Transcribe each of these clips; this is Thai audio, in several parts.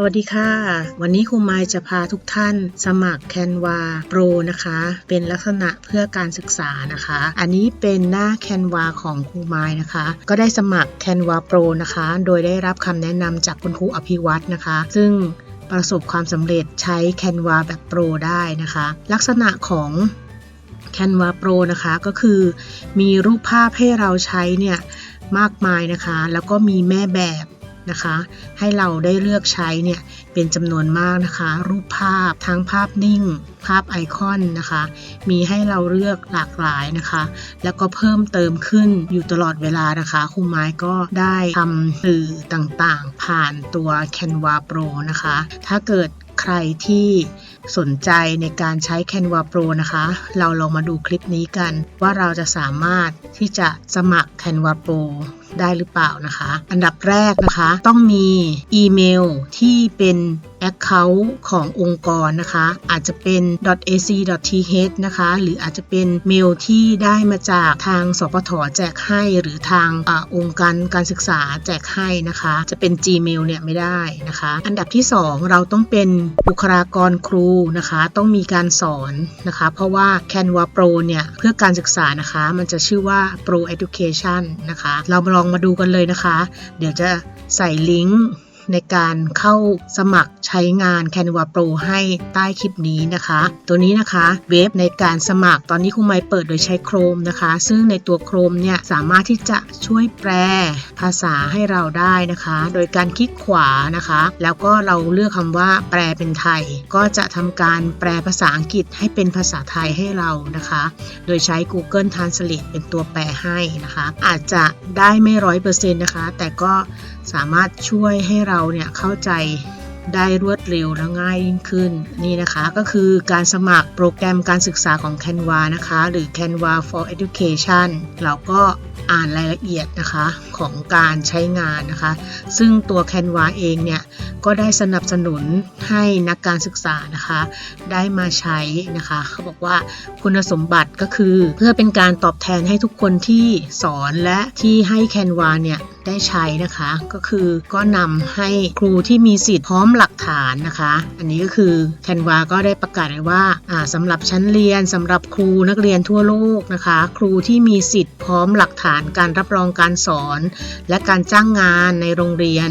สวัสดีค่ะ วันนี้ครูไมจะพาทุกท่านสมัคร Canva Pro นะคะ เป็นลักษณะเพื่อการศึกษานะคะ อันนี้เป็นหน้า Canva ของครูไมนะคะ ก็ได้สมัคร Canva Pro นะคะ โดยได้รับคำแนะนำจากคุณครูอภิวัตนะคะ ซึ่งประสบความสำเร็จใช้ Canva แบบ Pro ได้นะคะ ลักษณะของ Canva Pro นะคะก็คือมีรูปภาพให้เราใช้เนี่ยมากมายนะคะ แล้วก็มีแม่แบบ นะคะ ให้เราได้เลือกใช้เนี่ยเป็นจำนวนมากนะคะ รูปภาพทั้งภาพนิ่ง ภาพไอคอนนะคะ มีให้เราเลือกหลากหลายนะคะ แล้วก็เพิ่มเติมขึ้นอยู่ตลอดเวลานะคะครูไม้ก็ได้ทำสื่อต่างๆ ผ่านตัว Canva Pro นะคะ ถ้าเกิดใครที่สนใจในการใช้ Canva Pro นะคะ เราลองมาดูคลิปนี้กัน ว่าเราจะสามารถที่จะสมัคร Canva Pro ได้หรือเปล่านะคะ อันดับแรกนะคะ ต้องมีอีเมลที่เป็น Account ขององค์กรนะคะ อาจจะเป็น .ac.th นะคะ หรืออาจจะเป็นเมลที่ได้มาจากทางสปทแจกให้ หรือทางอองค์การการศึกษาแจกให้นะคะ จะเป็น Gmail เนี่ยไม่ได้นะคะ อันดับที่ 2 เราต้องเป็นบุคลากรครูนะคะ ต้องมีการสอนนะคะ เพราะว่า Canva Pro เนี่ย เพื่อการศึกษานะคะ มันจะชื่อว่า Pro Education นะคะ เรามาลองมาดูกันเลยนะคะ เดี๋ยวจะใส่ลิงก์ ในการเข้าสมัครใช้งาน Canva Pro ให้ใต้คลิปนี้นะคะ ตัวนี้นะคะเว็บในการสมัครตอนนี้ครูไม่เปิดโดยใช้ Chrome นะคะ ซึ่งในตัว Chrome เนี่ยสามารถที่จะช่วยแปลภาษาให้เราได้นะคะ โดยการคลิกขวานะคะ แล้วก็เราเลือกคำว่าแปลเป็นไทย ก็จะทำการแปลภาษาอังกฤษให้เป็นภาษาไทยให้เรานะคะ โดยใช้ Google Translate เป็นตัวแปลให้นะคะ อาจจะได้ไม่ร้อยเปอร์เซ็นต์นะคะ แต่ก็ สามารถช่วยให้เราเนี่ยเข้าใจได้รวดเร็วและง่ายยิ่งขึ้นนี่นะคะก็คือการสมัครโปรแกรมการศึกษาของ Canva นะคะ หรือ Canva for Education เราก็อ่านรายละเอียดนะคะ ของการใช้งานนะคะ ซึ่งตัว Canva เองเนี่ย ก็ได้สนับสนุนให้นักการศึกษานะคะ ได้มาใช้นะคะ เขาบอกว่าคุณสมบัติก็คือ เพื่อเป็นการตอบแทนให้ทุกคนที่สอนและที่ให้ Canva เนี่ยได้ใช้นะคะก็คือก็นำให้ครูที่มีสิทธิ์พร้อมหลักฐานนะคะ อันนี้ก็คือ Canva ก็ได้ประกาศไว้ว่าสำหรับชั้นเรียนสำหรับครูนักเรียนทั่วโลกนะคะ ครูที่มีสิทธิ์พร้อมหลักฐานการรับรองการสอนและการจ้างงานในโรงเรียน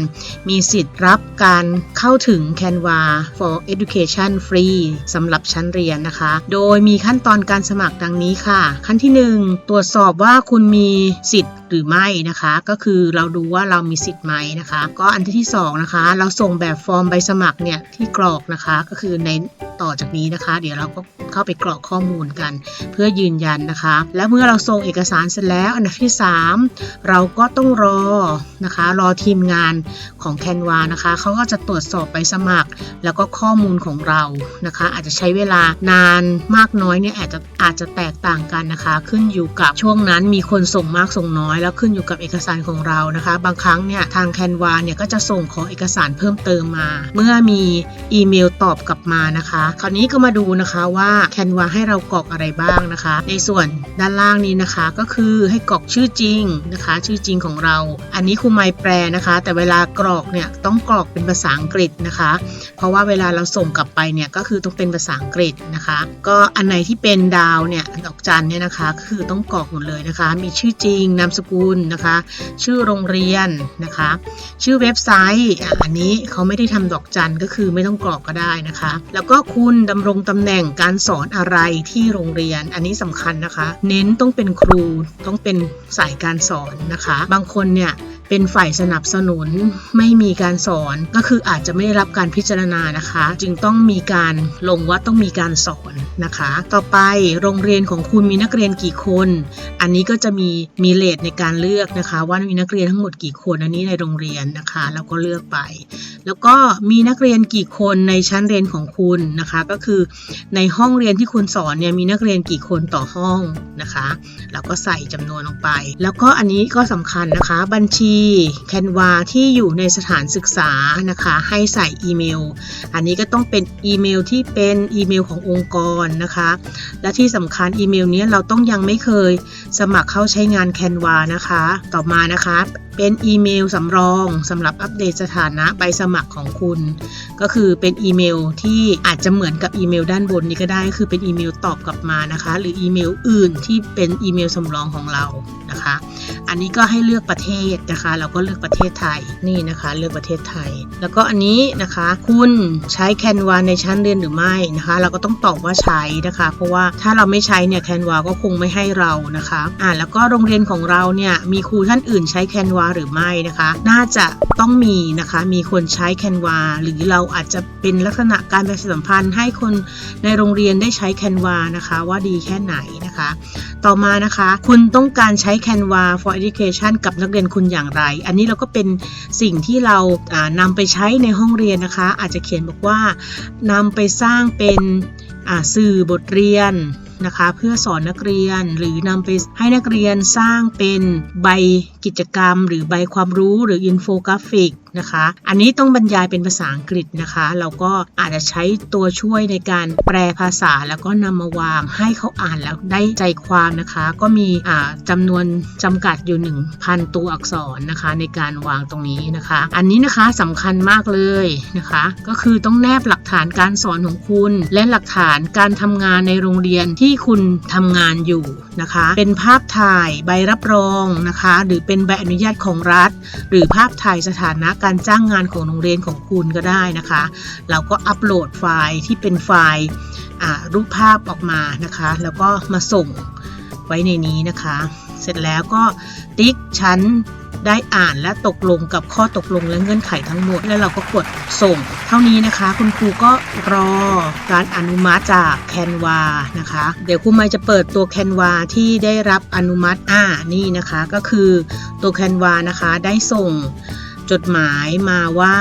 มีสิทธิ์รับการเข้าถึง Canva for Education Free สำหรับชั้นเรียนนะคะ โดยมีขั้นตอนการสมัครดังนี้ค่ะ ขั้นที่ 1 ตรวจสอบว่าคุณมีสิทธิ์ หรือไม่นะคะ ก็คือเราดูว่าเรามีสิทธิ์ไหมนะคะ ก็อันที่2นะคะ เราส่งแบบฟอร์มใบสมัครเนี่ยที่กรอกนะคะ ก็คือในต่อจากนี้นะคะ เดี๋ยวเราก็เข้าไปกรอกข้อมูลกัน เพื่อยืนยันนะคะ และเมื่อเราส่งเอกสารเสร็จแล้วอันดับที่ 3 เราก็ต้องรอนะคะ รอทีมงานของ Canva นะคะเขาก็จะตรวจสอบใบสมัคร แล้วก็ข้อมูลของเรานะคะ อาจจะใช้เวลานานมากน้อยเนี่ยอาจจะอาจจะแตกต่างกันนะคะ ขึ้นอยู่กับช่วงนั้นมีคนส่งมากส่งน้อยแล้วขึ้นอยู่กับเอกสารของเรานะคะ บางครั้งเนี่ยทาง Canva เนี่ยก็จะส่งขอเอกสารเพิ่มเติมมา เมื่อมีอีเมลตอบกลับมานะคะ คราวนี้ก็มาดูนะคะว่า Canva ให้เรากรอกอะไรบ้างนะคะ ในส่วนด้านล่างนี้นะคะ ก็คือให้กรอกชื่อจริงนะคะ ชื่อจริงของเรา อันนี้ครูไมแปลนะคะ แต่เวลากรอกเนี่ยต้องกรอกเป็นภาษาอังกฤษนะคะ เพราะว่าเวลาเราส่งกลับไปเนี่ยก็คือต้องเป็นภาษาอังกฤษนะคะ ก็อันไหนที่เป็นดาวเนี่ยดอกจันเนี่ยนะคะ คือต้องกรอกหมดเลยนะคะ มีชื่อจริงนามสกุลนะคะ ชื่อโรงเรียนนะคะ ชื่อเว็บไซต์อันนี้เขาไม่ได้ทำดอกจันก็คือไม่ต้องกรอกก็ได้นะคะ แล้วก็คุณดำรงตำแหน่งการสอนอะไรที่โรงเรียน อันนี้สำคัญนะคะ เน้นต้องเป็นครูต้องเป็นสายการสอนนะคะ บางคนเนี่ย เป็นฝ่ายสนับสนุน ไม่มีการสอนก็คืออาจจะไม่ได้รับการพิจารณานะคะ จึงต้องมีการลงว่าต้องมีการสอนนะคะ ต่อไปโรงเรียนของคุณมีนักเรียนกี่คน อันนี้ก็จะมีมีเลทในการเลือกนะคะ ว่ามีนักเรียนทั้งหมดกี่คนอันนี้ในโรงเรียนนะคะเราก็เลือกไป แล้วก็มีนักเรียนกี่คนในชั้นเรียนของคุณนะคะ ก็คือในห้องเรียนที่คุณสอนเนี่ยมีนักเรียนกี่คนต่อห้องนะคะ เราก็ใส่จำนวนลงไป แล้วก็อันนี้ก็สำคัญนะคะ บัญชีแคนวาที่อยู่ในสถานศึกษานะคะ ให้ใส่อีเมล อันนี้ก็ต้องเป็นอีเมลที่เป็นอีเมลขององค์กรนะคะ และที่สำคัญอีเมลนี้เราต้องยังไม่เคยสมัครเข้าใช้งานแคนวานะคะ ต่อมานะคะ เป็นอีเมลสำรองสำหรับอัปเดตสถานะใบสมัครของคุณ ก็คือเป็นอีเมลที่อาจจะเหมือนกับอีเมลด้านบนนี้ก็ได้คือเป็นอีเมลตอบกลับมานะคะ หรืออีเมลอื่นที่เป็นอีเมลสำรองของเรานะคะ อันนี้ก็ให้เลือกประเทศนะคะ เราก็เลือกประเทศไทยนี่นะคะ เลือกประเทศไทย แล้วก็อันนี้นะคะ คุณใช้แคนวาในชั้นเรียนหรือไม่นะคะ เราก็ต้องตอบว่าใช้นะคะ เพราะว่าถ้าเราไม่ใช้เนี่ยแคนวาก็คงไม่ให้เรานะคะอ่าแล้วก็โรงเรียนของเราเนี่ยมีครูท่านอื่นใช้แคนวาหรือไม่นะคะ น่าจะต้องมีนะคะ มีคนใช้แคนวาหรือเราอาจจะเป็นลักษณะการประชาสัมพันธ์ให้คนในโรงเรียนได้ใช้แคนวานะคะ ว่าดีแค่ไหนนะคะ ต่อมานะคะ คุณต้องการใช้ Canva for Education กับนักเรียนคุณอย่างไร อันนี้เราก็เป็นสิ่งที่เรานำไปใช้ในห้องเรียนนะคะ อาจจะเขียนบอกว่านำไปสร้างเป็นสื่อบทเรียน นะคะ เพื่อสอนนักเรียนหรือนำไปให้นักเรียนสร้างเป็นใบกิจกรรม หรือใบความรู้หรืออินโฟกราฟิกนะคะ อันนี้ต้องบรรยายเป็นภาษาอังกฤษนะคะ เราก็อาจจะใช้ตัวช่วยในการแปลภาษาแล้วก็นำมาวางให้เขาอ่านแล้วได้ใจความนะคะ ก็มีอ่าจำนวนจำกัดอยู่ 1,000 ตัวอักษรนะคะ ในการวางตรงนี้นะคะ อันนี้นะคะสำคัญมากเลยนะคะ ก็คือต้องแนบหลักฐานการสอนของคุณ และหลักฐานการทำงานในโรงเรียนที่คุณทำงานอยู่นะคะ เป็นภาพถ่ายใบรับรองนะคะ หรือเป็นใบอนุญาตของรัฐ หรือภาพถ่ายสถานะการจ้างงานของโรงเรียนของคุณก็ได้นะคะ เราก็อัปโหลดไฟล์ที่เป็นไฟล์รูปภาพออกมานะคะ แล้วก็มาส่งไว้ในนี้นะคะ เสร็จแล้วก็ติ๊กชั้นได้อ่านและตกลงกับข้อตกลงและเงื่อนไขทั้งหมด แล้วเราก็กดส่ง เท่านี้นะคะ คุณครูก็รอการอนุมัติจากแคนวานะคะ เดี๋ยวครูไมค์จะเปิดตัวแคนวาที่ได้รับอนุมัติอ่านี่นะคะ ก็คือตัวแคนวานะคะได้ส่ง จดหมายมาว่า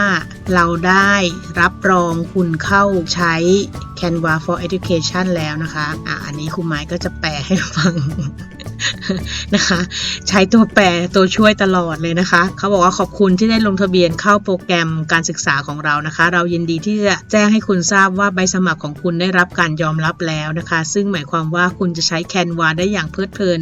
เราได้รับรองคุณเข้าใช้ Canva for Education แล้วนะคะอะอันนี้ครูไม้ก็จะแปลให้ฟังนะคะ ใช้ตัวแปรตัวช่วยตลอดเลยนะคะ เขาบอกว่าขอบคุณที่ได้ลงทะเบียนเข้าโปรแกรมการศึกษาของเรานะคะ เรายินดีที่จะแจ้งให้คุณทราบว่าใบสมัครของคุณได้รับการยอมรับแล้วนะคะ ซึ่งหมายความว่าคุณจะใช้ Canva ได้อย่างเพลิดเพลิน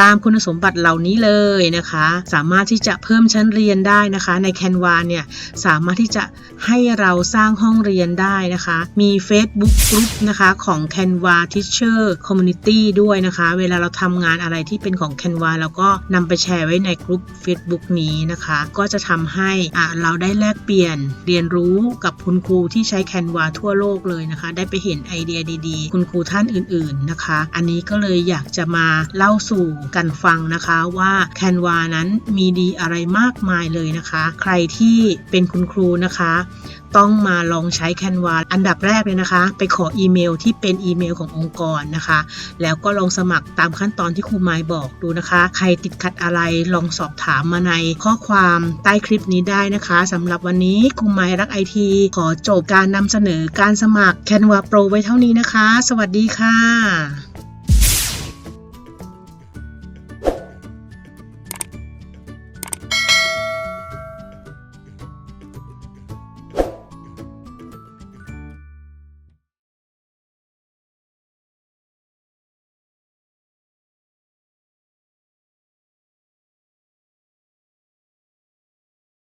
ตามคุณสมบัติเหล่านี้เลยนะคะ สามารถที่จะเพิ่มชั้นเรียนได้นะคะ ใน Canva เนี่ยสามารถที่จะให้เราสร้างห้องเรียนได้นะคะ มี Facebook Group นะคะของ Canva Teacher Community ด้วยนะคะ เวลาเราทำงานอะไรที่เป็นของ Canva เราก็นำไปแชร์ไว้ในกลุ่ม Facebook นี้นะคะ ก็จะทำให้อาเราได้แลกเปลี่ยนเรียนรู้กับคุณครูที่ใช้ Canva ทั่วโลกเลยนะคะ ได้ไปเห็นไอเดียดีๆ คุณครูท่านอื่นๆนะคะ อันนี้ก็เลยอยากจะมาเล่าสู่กันฟังนะคะว่า Canva นั้นมีดีอะไรมากมายเลยนะคะ ใครที่เป็นคุณครูนะคะ ต้องมาลองใช้ Canva อันดับแรกเลยนะคะ ไปขออีเมลที่เป็นอีเมลขององค์กรนะคะ แล้วก็ลองสมัครตามขั้นตอนที่ครูไมายบอกดูนะคะ ใครติดขัดอะไรลองสอบถามมาในข้อความใต้คลิปนี้ได้นะคะสำหรับวันนี้ครูไมายรักไอทีขอจบการนำเสนอการสมัคร Canva Pro ไว้เท่านี้นะคะ สวัสดีค่ะ